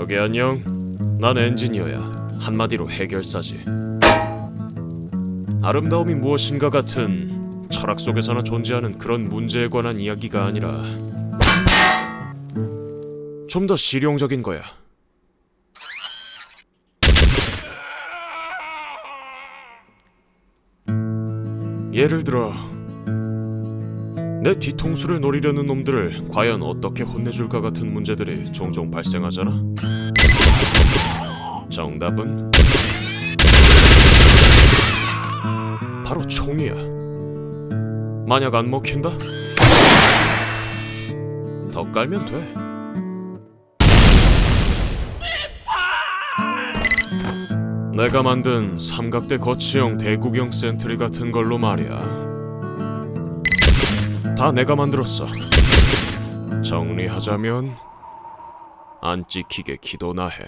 저기 안녕. 난 엔지니어야. 한마디로 해결사지. 아름다움이 무엇인가 같은 철학 속에서나 존재하는 그런 문제에 관한 이야기가 아니라 좀 더 실용적인 거야. 예를 들어 내 뒤통수를 노리려는 놈들을 과연 어떻게 혼내줄까 같은 문제들이 종종 발생하잖아. 정답은 바로 총이야. 만약 안 먹힌다? 더 깔면 돼. 내가 만든 삼각대 거치형 대구경 센트리 같은 걸로 말이야. 다 내가 만들었어. 정리하자면 안 찍히게 기도나 해.